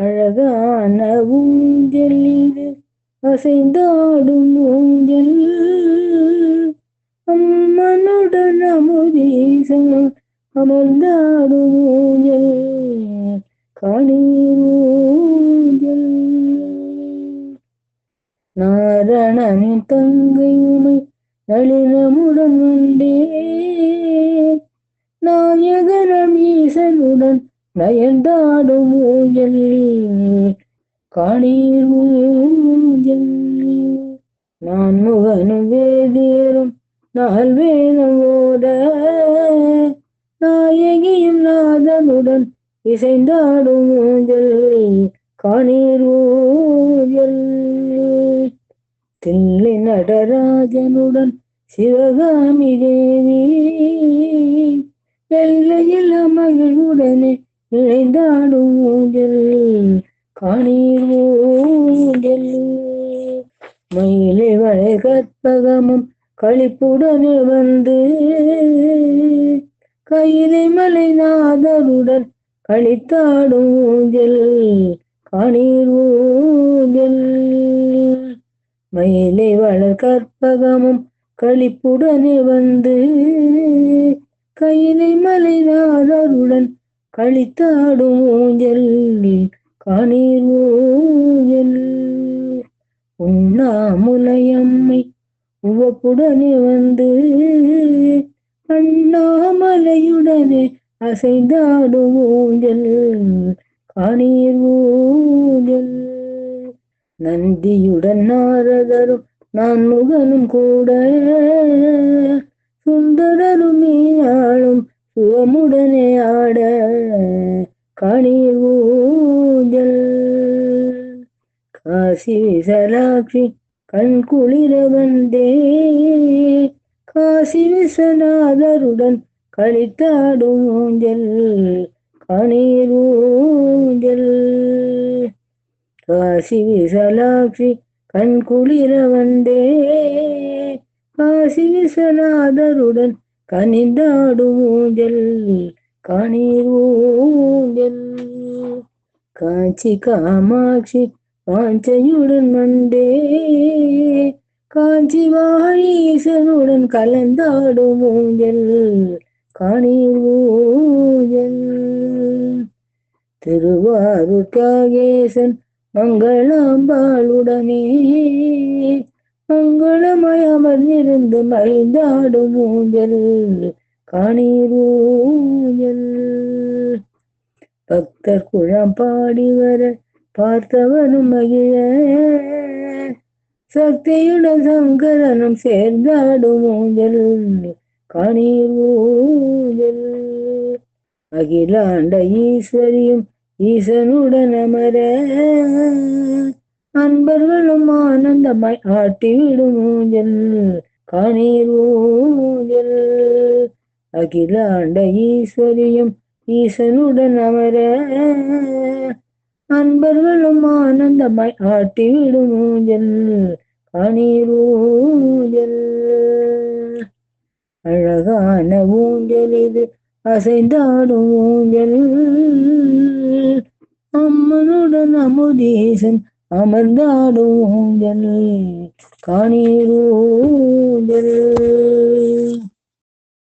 அழகான ஊஞ்சல் இது அசைந்தாடும் ஊஞ்சல். அம்மனுடன் அமுதீசம் அமர்ந்தாடும் ஊஞ்சல். காணீர் ஊஞ்சல். நாரணனின் தங்கை உமை நளினமுடன் வந்தே நாயகனம் நயந்தாடும் ஊஞ்சல். காணீர் ஊஞ்சல். நான் முகனும் வேதியரும் நாள் வேதம் ஓட நாயகியும் நாதனுடன் இசைந்தாடும் ஊஞ்சல். காணீர் ஊஞ்சல். தில்லை நடராஜனுடன் சிவகாமி தேவி. வெள்ளையில் மகிழ்வுடனே இணைந்தாடும் ஊஞ்சல் காணீர் ஊஞ்சல். மயிலை வளை கற்பகமும் களிப்புடனே வந்து கையிலை மலைநாதருடன் களித்தாடும் ஊஞ்சல் காணீர் ஊஞ்சல். மயிலை வளர் கற்பகமும் களிப்புடனே வந்து கையிலை மலைநாதருடன் களித்தாடும் ஊஞ்சல் கணீர் ஊஞ்சல். உண்ணாமுலையம்மை உவப்புடனே வந்து அண்ணாமலையுடனே அசைந்தாடும் ஊஞ்சல் கணீர் ஊஞ்சல். நந்தியுடன் நாரதரும் நான் முகனும் கூட சுந்தரருமே ஆளும் உமுடனே ஆட காணீர் ஊஞ்சல். காசி விசலாட்சி கண் குளிர வந்தே. காசி விஸ்வநாதருடன் கழித்தாடும் ஊஞ்சல் காணீர் ஊஞ்சல். காசி விசலாட்சி கண் குளிர வந்தே. காசி விஸ்வநாதருடன் கனிந்தாடும் ஊஞ்சல் காணீர் காஞ்சி காமாட்சி வாஞ்சையுடன் வந்தே. காஞ்சி வாழீசனுடன் கலந்தாடும் ஊஞ்சல் காணீர் ஊஞ்சல் திருவாரூர் தியாகேசன் மங்களாம்பாளுடனே. மங்களமய அமர்ந்திருந்து மறைந்தாடும் ஊஞ்சல். காணீர் ஊஞ்சல். பக்தர் குழம் பாடி வர பார்த்தவனும் மகிழ. சக்தியுடன் சங்கரனும் சேர்ந்தாடும் ஊஞ்சல். காணீர் ஊஞ்சல். அகிலாண்ட ஈஸ்வரியும் ஈசனுடன் அமர. அன்பர்களும் ஆனந்தமாய் ஆட்டிவிடும் ஊஞ்சல் கணீர் ஊஞ்சல். அகில ஆண்ட ஈஸ்வரியும் ஈசனுடன் அமர. அன்பர்களும் ஆனந்தமாய் ஆட்டிவிடும் ஊஞ்சல் கணீர் ஊஞ்சல். அழகான ஊஞ்சல் இது அசைந்தாடும் ஊஞ்சல். அம்மனுடன் அமுதீசன் அமர்ந்தாடும் ஊஞ்சல் காணீர் ஊஞ்சல்